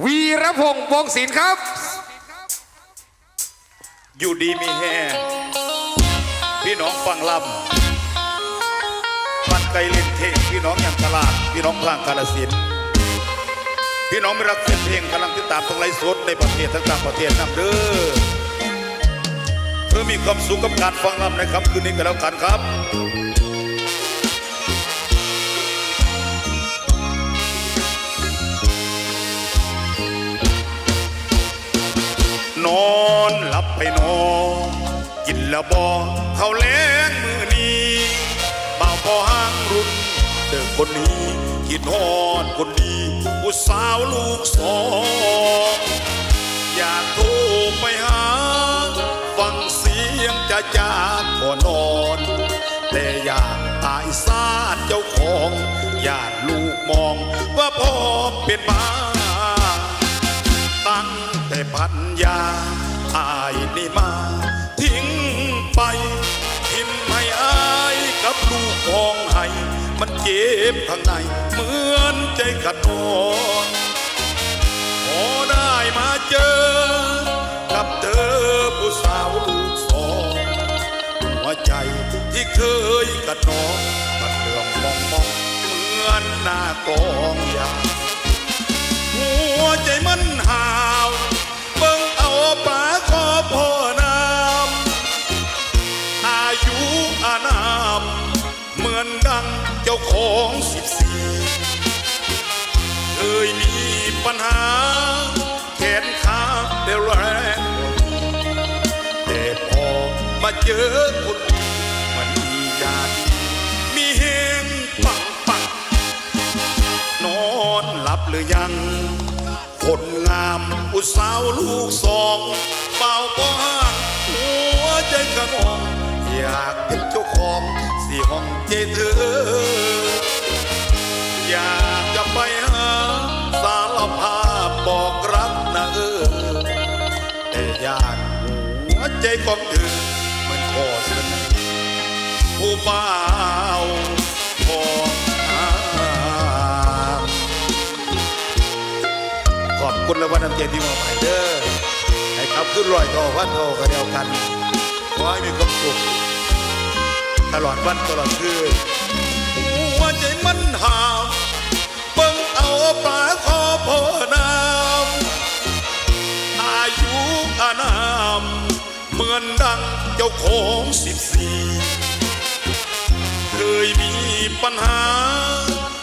วีรพงษ์วงศิลป์ครับ อยู่ดีมีแห้งพี่น้องฟังลำปันไกเล่นเทงพี่น้องอย่างตลาด พี่น้องพลางกาลสินพี่น้องไม่รักเส้นเพลงกำลังติดตามตรงไลฟ์สดในประเทศทั้งต่างประเทศนำเด้อเพื่อมีความสุขกับการฟังลำในค่ำคืนนี้กันแล้วกันครับ ไปนอนกินละบอเขาแล้งมือนี้บ่าวพอห้างรุ่นเด็กคนนี้คิดฮอดคนดีผู้สาวลูกสองอยากโทรไปหา ฟังเสียงจะจากก่อนนอนแต่อยากอายซาดเจ้าของอยากลูกมองว่าพ่อเป็นบ้าตั้งแต่พันยา อายนี่มา ทิ้งไปทิมให้อายกับลูกของให้มันเจ็บข้างใน เหมือนใจขัดนอนพอได้มาเจอ กับเธอผู้สาวลูกสองหัวใจที่เคยกัดนอนมันเลื่อมมองมองเหมือนหน้ากลองยา ของสิบสี่เคยมีปัญหา แขนขาเดแรงแต่พอมาเจอคนมันมียาดีมีเฮงปังปังนอนหลับหรือยัง คนงามอุตสาวลูกสองเบาบ้างหัวใจกระนอง อยากเป็นเจ้าของสี่ห้องเจเธอ อยากจะไปหาสารภาพบอกรักนะเออ แต่ยากหัวใจของเธอมันขอเสนอผู้เบาวของอามขอบคุณและวันน้ำใจที่มอบให้เด้อให้ขับขึ้นลอยต่อวันโตกันเดียวกันขอให้มีความสุข ตลอดวันตลอดคืนหัวใจมันหามเบิ่งเอาปลาขอพ่อนำอายุอานามเหมือนดังเจ้าของสิบสี่เคยมีปัญหา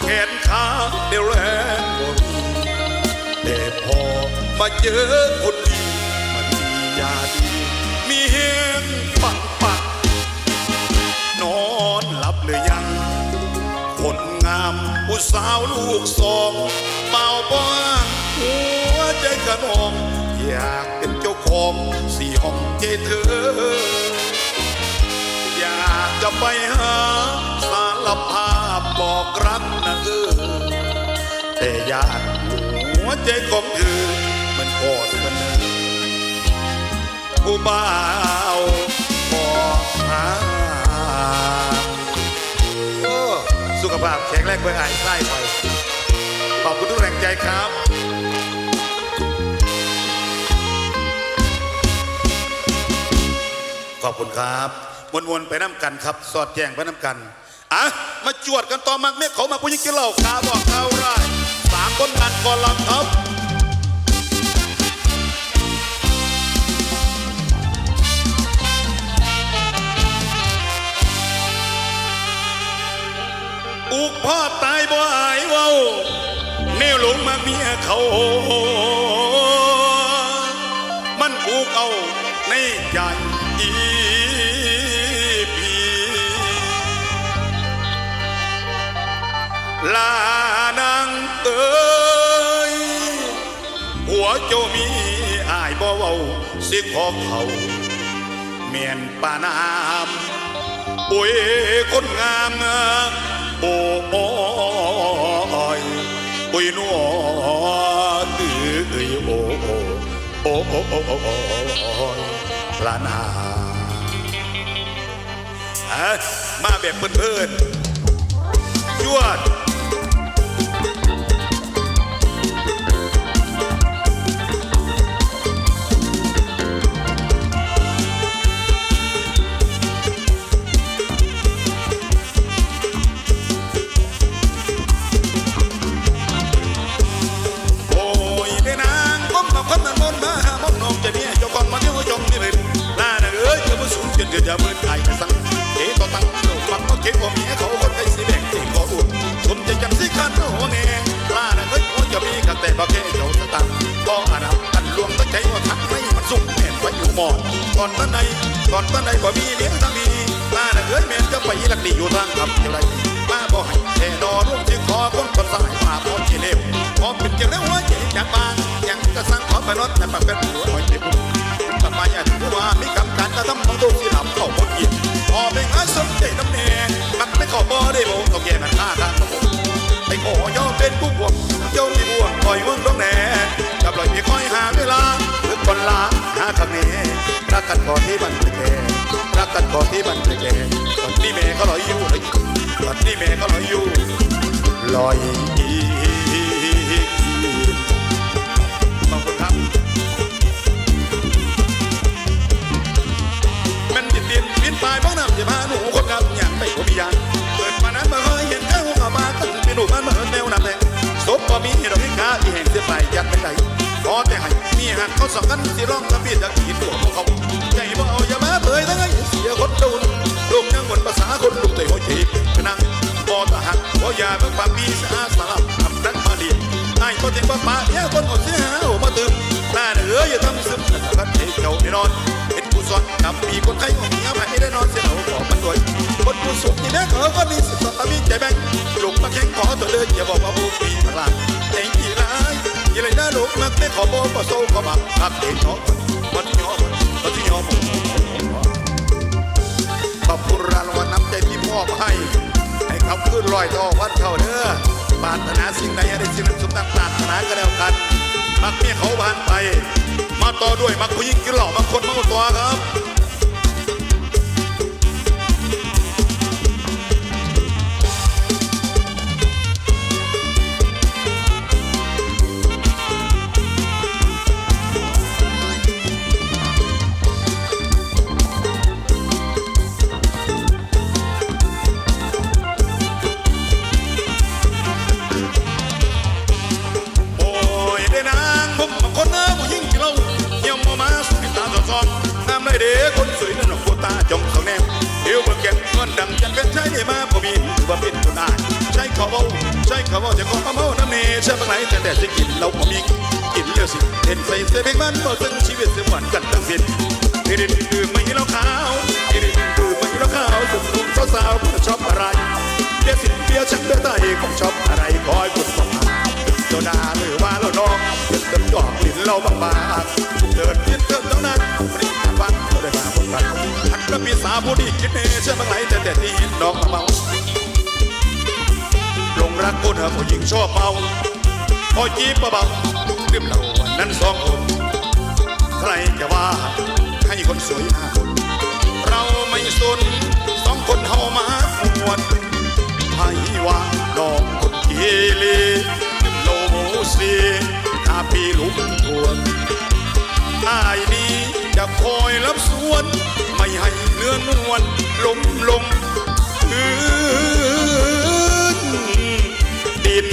แขนขาเดวแรงบ่มีแต่พอมาเจอคนดีมันมียาดี ผู้สาวลูกสองเมาบ้างหัวใจกระนองอยากเป็นเจ้าของสี่ห้องเจเธอ อยากจะไปหาสารภาพบอกรักนะเออแต่อยากหัวใจของเธอมันก็เสนอผู้บ่าวบอกหา ขภาพแข็งแรงเบื่อหายไส้ไปขอบคุณทุกแรงใจครับขอบคุณครับวนๆไปน้ำกันครับ สอดแจงไปน้ำกันอะมาจวดกันต่อมักเมฆเขามาผู้หญิงกินเหล่าขาบอกเขาไรายสามคนกันก่อนลำครับ กพ่อตายบ่อายเว้าแนวหลงมาเมียเขา มันอุกเอาในใจอีพีลานางเอ้ยหัวเจ้ามีอายบ่เว้าสิขอเขาเมียนปานามโอ้ยคนงาม โอ้ยโอ้ยนัวตือเอ้ยโอ้โอ้โอ้โอ้โอ้โอ้พระนาฮะมาแบบเพื่อนๆยวด ดอร่วงจึงขอคนคนสายมาพอเจเลวพอเป็นเกี่ยวแล้วหัวใจจากบางยังจะสร้างขอไปนดแต่ปากเป็นหัวหอยเจ็บทำไมอะถือว่ามีกำการกระทำของตัวที่หลับเข้าหมดยินพอเป็นอาสมใจน้ำแน่มันไม่ขอบ่ได้บ่ต้องแก่มันฆ่าทางของผมไอ้ขอยอมเป็นผู้บวกโยมมีบวกคอยมึงต้องแน่กับลอยมีคอยหาเวลาหรือคนลาหาคำนี้รักกันก่อนที่มันจะแก่ กันก่อนที่มันจะแก่อนนี้แม่ก็ลอยอยู่เลยตอนนี้แม่ก็ลอยอยู่ลอยขอบคุณครับมันดินดินดินปลายบ้องน้ำจะพาหนูคนงามอย่างไปก็มียานเปิดมานั้นมาเคยเห็นข้าวขามาตั้งเป็นหนูบ้านมาเหินแนวน้ำแดงศพก็มีดอกพิกาอีแห่งเสียไปยัดไม่ได้ขอแต่ให้มีหักเขาสองกันสิร้องทำผิดจะกินตัวพวกเขา ย่ามาเผยทั้งไงเสียคนโดนลูกยังบนภาษาคนลูกเตยหัวจีบนั่งบ่ตาหักบ่ยาเบิ่งปากปีสาสลับทำนักมาเรียนไอ้ก็เจ็บปากเนี่ยคนอดเสียหาโอ้มาตึมหน้าเหนืออย่าทำซึมกันเทเจ้าแน่นอนเป็นผู้สอนนำมีคนไทยของเมียมาให้ได้นอนเสียเอาขอมันด้วยคนผู้สูงที่แม่เขาก็มีสิทธิ์ต่อมีใจแบ่งลูกมาแข่งขอตัวเลยอย่าบอกว่าผู้มีพลังแต่ยี่ไรยี่ไรน่าลูกมักไม่ขอโบก็โซ่ก็มาพักเด็กเนาะวันที่ยอน ขึ้นลอยต่อวัดเขาเด้อปรารถนาสิ่งใดให้ได้สิ่งนั้นสมดังปรารถนาก็แล้วกัน มักเมียเขาผ่านไป มาต่อด้วยมักผู้หญิงกินเหล่ามักคนมักตัวครับ เขาเบาจะขอมาเมาน้ำเนใช่บางไหนแต่แต่จะกินเราพอมีกินเลือดสิเห็นใส่เสื้อเพลงมันบ่ซึ่งชีวิตเสียหวานกันทั้งสิ้นเด็ดคือไม่เหล้าขาวเด็ดคือไม่เหล้าขาวสุดหนุ่มสาวๆชอบอะไรเบียร์สิเบียร์ฉันเบียร์ไทยของชอบอะไรคอยกดส่งมาเจ้านาหรือว่าเราน้องเดินเดินดอกลิ้นเราบางบางเดินยินเดินเท่านั้นรีบฟังเราได้มาพบกันอันก็มีสาวผู้ดีคิดเน่ใช่บางไหนแต่แต่ที่ยินน้องมาเมา หลงรักคนหรอผู้หญิงชอบเมาพอจีบเบาๆดื่มเหล้าวันนั้นสองคนใครจะว่าให้คนสวยห้าคน เราไม่สนสองคนเฮามาหวนให้ว่าน้องคนเกเรโลโมซีถ้าพี่ลุกทวนอายนี้จะคอยรับสวน ไม่ให้เนื้อนวลล้มลงพื้นดิ น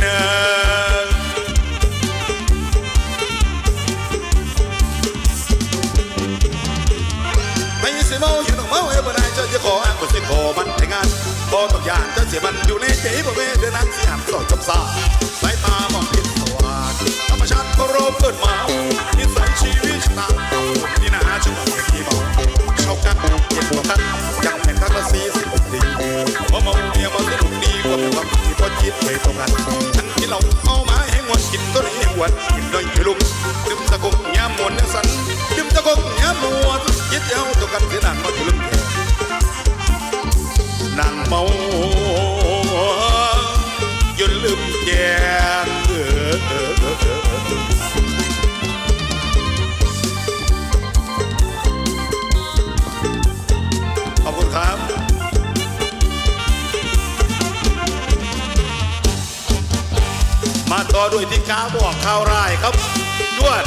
ไม่สิเมาอยู่ต้องเมาเอ้บ่ได้จะจะขออ้างบ่สิขอมันแต่งานบ่ต้องยานจะเสียมันอยู่ในใจบ่แม่เดินนั้นสิหักสอดจำสาสายตามองเห็นสว่างธรรมชาติก็รบเกิดมานิสัยชีวิตชะตานี่นะจังหวะที่เมาเช่ากันเย็นกว่ากันยังแม่นคักละสี่สิบหกดีพอเมาเมียมาสนุกดีกว่าเป็นความที่พอจิตเคยตรงกันฉันที่เราเอามาให้งวนกินตัวนี้ให้หวนกิน ต่อด้วยที่กาบอกข่าวร้ายครับด้วย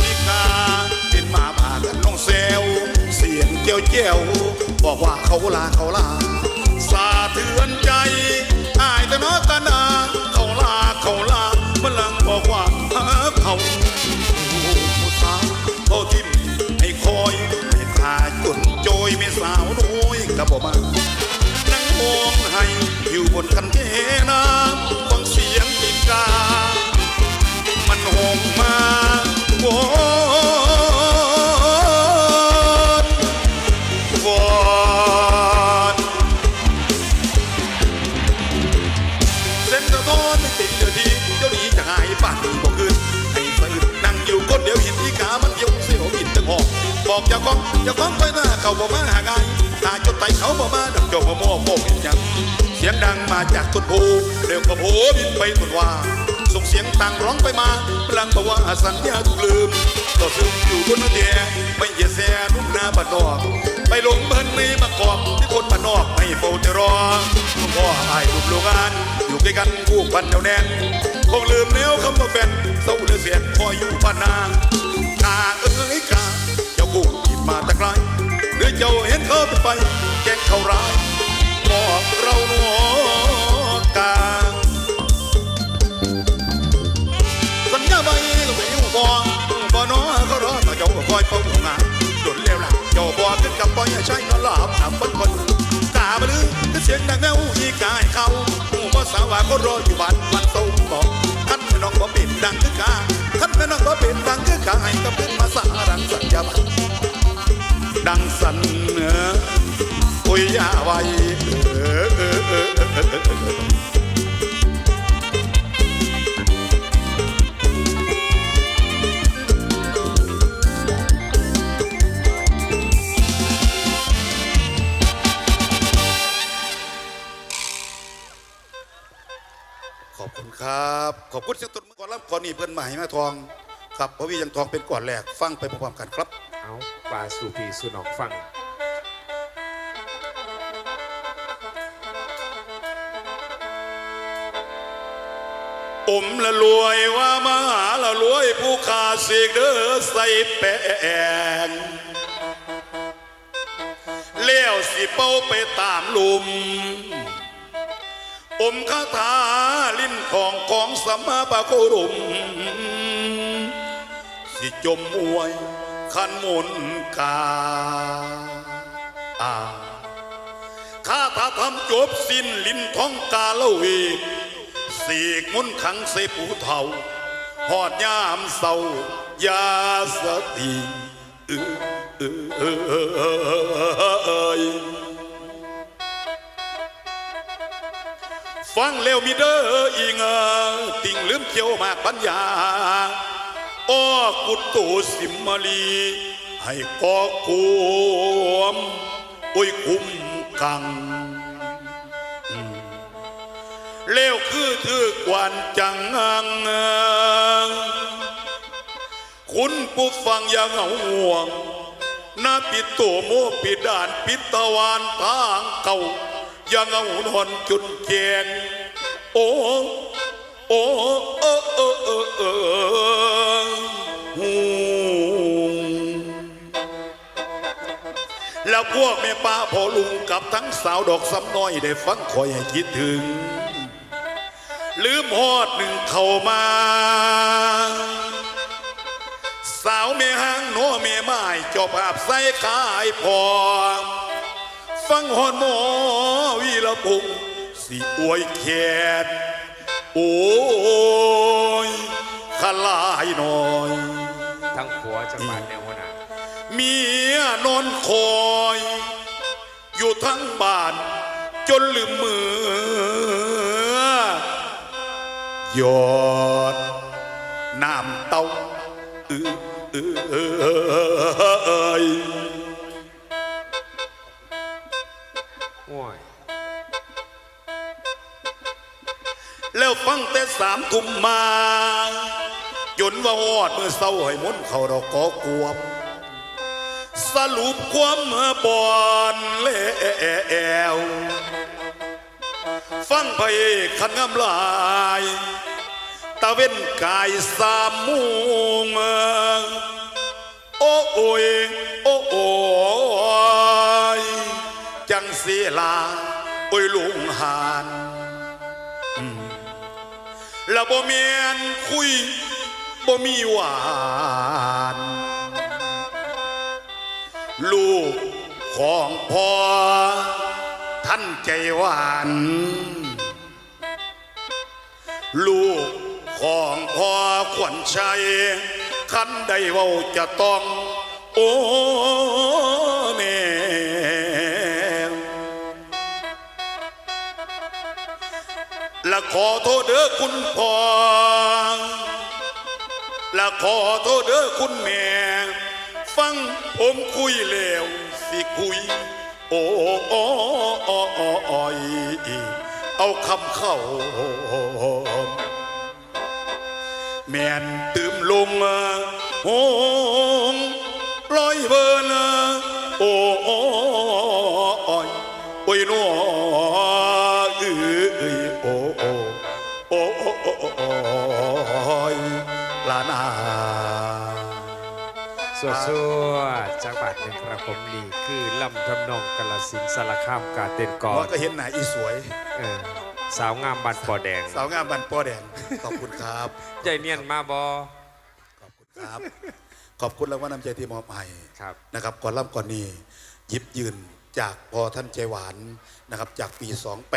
พิกาเป็นมาบากันลงเซลเสียงเจียวเจียวบอกว่าเขาลาเขาลา สาเทือนใจอายแต่น้อตานาเขา บบอกมานั่งมองให้อยู่บนคันเทน้ำฟังเสียงอีกา มันหงมาวนวอนเส้นสะท้อนไม่ติดเดี๋ยวทีเดี๋ยวนี้จะหายป่ากดีบอกคืนให้สะอึดนั่งอยู่คนเดียวห็นอีกามันเยี่ยวเสียวบินจังหอกบอกเจ้าของเจ้าของไปหน้าเขาบอกมาหาไงตา จนไตเขาบอกมาดับจบมาโม่โม่เห็นยังเสียงดังมาจากต้นโพเร็วกว่าโผบินไปต้นว่า ส่งเสียงต่างร้องไปมาพลังบอกว่าสัญญาถูกลืมต่อซึมอยู่บนนั้นเดียไม่เหยียดแซนุ่มหน้าบ้านนอก ไปลงเบิ้นในมากอกที่คนบ้านนอกไม่เฝ้าจะรอพ่อไอ้ลูกโรงงานอยู่ใกล้กันคู่พันเดียวแนนคงลืมแล้วคำว่าแฟนเศร้าเหลือเสียนคออยู่พันนางกาเอ้ยกาเจ้ากู้หยิบมาแตะไกล หรือเจ้าเห็นเขาเป็นไปแกล้งเขาร้ายบอกเราหนอกางสัญญาไปก็ไม่ยุ่งบ่บ่น้อเขารอมาเจ้าคอยเฝ้าหงานโดนเร็วล่ะเจ้าบ่ขึ้นกับบ่อยใช้นอนหลับหำคนคนกาบลือก็เสียงดังแมวอีกายเขาหูบ่สาว่าเขารออยู่บ้านมันโตบอกท่านแม่น้องบ่เป็นดังคือกาท่านแม่น้องบ่เป็นดังคือกาให้ก็เป็นภาษาดังสัญญาบัน ดังสันเออคุยยาไวเออเออเออขอบคุณครับ ขอบคุณเสียงตุนก่อนรับก่อนนี่เพื่อนใหม่มาทอง ครับเพราะวิยังทองเป็นก่อนแรกฟังไปพร้อมๆกันครับ ปลาสู่พีสู่นอกฟังอมละรวยว่ามาหาละรวยผู้ขาเสกเด้อใส่แป้งเลี้ยวสิเป้าไปตามลุม อมคาถาลิ้นของของสัมมาปะโครุม สิจมมวยขันมน กาอาข้าถ้าทำจบสิ้นลิ้นท้องกาละเวกสีกมนขังเสปูเทาหอดยามเศร้ายาสติเออเออเออเออเออฟังเร็วมีเด้ออีเงาติ่งลืมเขียวมากปัญญาอ้อกุตูสิมมาลี ให้กอควมโอ้ยคุ้มกังเร็วคือถือกวนจังงังคุณผู้ฟังอย่าเหงาห่วงหน้าปิดตัวโมปิดด่านปิดตะวันทางเก่าอย่าเหงานอนจุดแกงโอ้โอ้เออเออเออเออ พวกแม่ป้าพอลุงกับทั้งสาวดอกซ้ำน้อยได้ฟังคอยให้คิดถึง ลืมฮอดหนึ่งเข้ามา สาวเมหังโนเมไม้จบภาพใส่ขายพอฟังฮอนหมอวีละพงสิอวยแขนโอ้ยขลายหน่อย ทั้งผัวจังหวัดแนว เมียนอนคอย อยู่ทั้งบ้าน จนลืมมือยอดน้ำเต้าเออเออเออเอยโอ้ยแล้วฟังแต่สามกุมมาจนว่าฮอดเมื่อเศร้าให้มนเขาเราก็กว สรุปความบอนแล้วฟังพระเอกขันงามลายตะเว้นกายสามมุงโอ้โอยโอ้โอยจังเสียลาโปุยลุงหานแล้วบ่เมียนคุยบ่มีหวาน ลูกของพ่อท่านใจหวานลูกของพ่อขวัญชัยคันใดเว้าจะต้อง โอ้แม่และขอโทษเด้อคุณพ่อและขอโทษเด้อคุณแม่ ผมคุยแล้วสิคุย โอ้โอ้โอ้โอ้ยเอาคำเข้า แม่นตืมลงโอ้ลอยเบอร์นะโอ้โอ้โอ้ยโอ้ยนัวเอ้ยโอ้โอ้โอ้โอ้โอ้โอ้ยลานา สวดสวดจากบาทหนึ่งครับผมนี่คือลำทำนองกาลสินธุ์สารคามกาเต้นกอว่านก็เห็นหน้าอีสวย เออสาวงามบันปอแดงสาวงามบันปอแดง ขอบคุณครับ ใจเนียนมาบอขอบคุณครับ ขอบคุณรางวัลน้ำใจที่มอบให้ครับ นะครับก่อนล่ำก่อนนี้หยิบยืนจากพอท่านใจหวานนะครับจากปี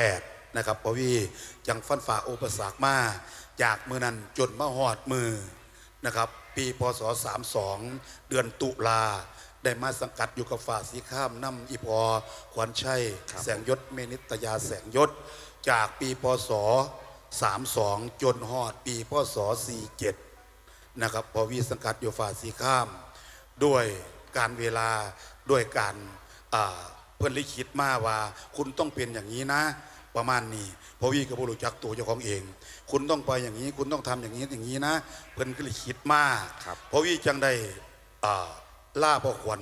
28 นะครับพอวีจังฟันฝ่าอุปสรรคมาจากมือนั้นจนมาหอดมือนะครับ ปีพศ 32 เดือนตุลา ได้มาสังกัดอยู่กับฝ่าสีข้ามน้ำอีพอขวัญชัย แสงยศเมนิตยาแสงยศ จากปีพศ 32 จนหอดปีพศ 47 นะครับพอวีสังกัดอยู่ฝ่าสีข้าม ด้วยการเวลาด้วยการอ่าเพื่อนลิขิตมาว่า คุณต้องเป็นอย่างนี้นะ ประมาณนี้เพราะวีกับบรู้จักตัวเจ้าของเอง คุณต้องไปอย่างนี้ คุณต้องทำอย่างนี้อย่างนี้นะ เพื่อนก็ลิขิตมาครับเพราะวีจังได้อ่าล่าพ่อขวัญ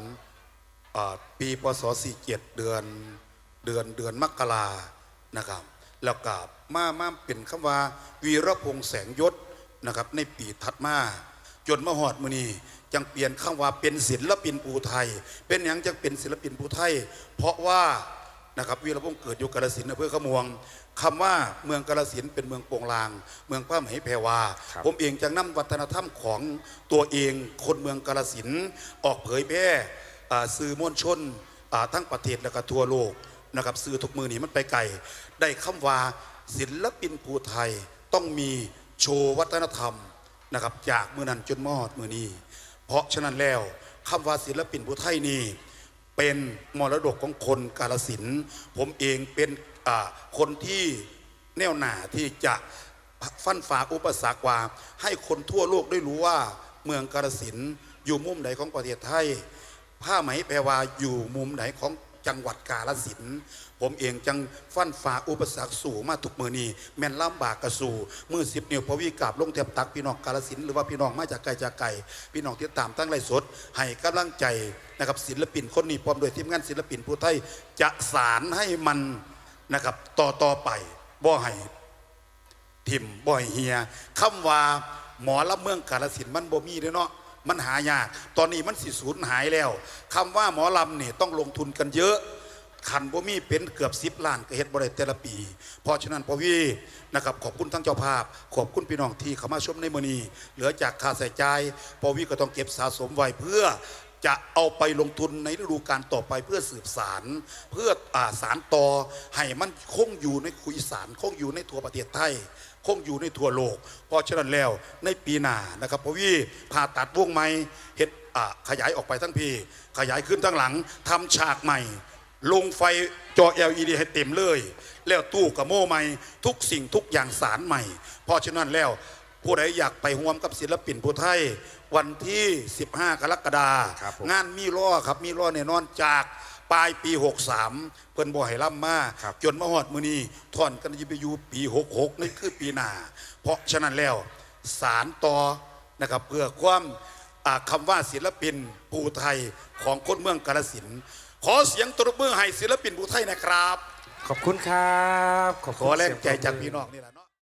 อ่าปีพศ47เดือนเดือนเดือนมกรานะครับ แล้วก็มามาเป็นคำว่า วีรพงษ์แสงยศนะครับในปีถัดมาจนมาหอดมือนี้จังเปลี่ยนคำว่าเป็นศิลปินปูไทย เป็นอย่างจังเป็นศิลปินปูไทย เพราะว่า นะครับวีรพงษ์เกิดอยู่กาฬสินธุ์อำเภอขมวงคำว่าเมืองกาฬสินธุ์เป็นเมืองโปงลาง เมืองพระมเหแพรวาครับผมเองจังนำวัฒนธรรมของตัวเองคนเมืองกาฬสินธุ์ออกเผยแพร่อ่าสื่อมวลชนอ่าทั้งประเทศและก็ทั่วโลกนะครับสื่อทุกมือนี้มันไปไกลได้คำว่าศิลปินภูไทยต้องมีโชว์วัฒนธรรมนะครับจากมือนั้นจนมอดมือนี้ เพราะฉะนั้นแล้วคำว่าศิลปินผู้ไทยนี่ เป็นมรดกของคนกาลสินธุ์ผมเองเป็นคนที่แน่วหนาที่จะฟันฝ่าอุปสรรคว่า ให้คนทั่วโลกได้รู้ว่าเมืองกาลสินธุ์อยู่มุมไหนของประเทศไทย ผ้าไหมแปลว่าอยู่มุมไหนของจังหวัดกาลสินธุ์ ผมเองจังฟันฝ่าอุปสรรคสู่มาทุกมือนี้แม่นลำบากกระสู่มือสิบนิ้วพวิกราบลงเทียบตักพี่น้องกาลสินหรือว่าพี่น้องมาจากไกลจากไกลพี่น้องที่ตามตั้งไรสด ให้กำลังใจนะครับศิลปินคนนี้พร้อมโดยทีมงานศิลปินผู้ไทยจะสารให้มันนะครับต่อต่อไปบ่ให้ทิมบ่อยเฮียคำว่าหมอลำเมืองกาลสินมันบ่มีเด้อเนาะมันหายาก ตอนนี้มันสิสูญหายแล้วคำว่าหมอลำเนี่ยต้องลงทุนกันเยอะ ขันบ่มีเป็นเกือบสิบล้านก็เฮ็ดบ่ได้แต่ละปี เพราะฉะนั้นพอวีนะครับขอบคุณทั้งเจ้าภาพ ขอบคุณพี่น้องที่เข้ามาชมในมือนี้เหลือจากค่าใส่ใจพอวีก็ต้องเก็บสะสมไว้เพื่อจะเอาไปลงทุนในฤดูกาลต่อไปเพื่อสืบสารเพื่ออาสารต่อให้มันคงอยู่ในคุยสารคงอยู่ในทั่วประเทศไทย คงอยู่ในทั่วโลก เพราะฉะนั้นแล้วในปีหน้านะครับพอวีผ่าตัดวงไม้เฮ็ดขยายออกไปทั้งพี่ขยายขึ้นทั้งหลังทำฉากใหม่ ลงไฟจอ LED ให้เต็มเลย แล้วตู้กับโม่ใหม่ ทุกสิ่งทุกอย่างสารใหม่ เพราะฉะนั้นแล้วผู้ใดอยากไปร่วมกับศิลปินผู้ไทย วันที่ 15 กรกฎาครับผม งานมีล้อครับมีล้อแน่นอนจากปลายปี 63 เพิ่นบ่ให้ล่ำมาครับ จนมาฮอดมื้อนี้ท่อนกันจะไปอยู่ปี 66นี่คือปีหน้าเพราะฉะนั้นแล้วสารต่อนะครับเพื่อความอ่าคำว่าศิลปินภูไทยของคนเมืองกาฬสินธุ์ ขอเสียงตบมือให้ศิลปินภูไทยนะครับ ขอบคุณครับขอแรงใจจากพี่น้องนี่แหละเนาะ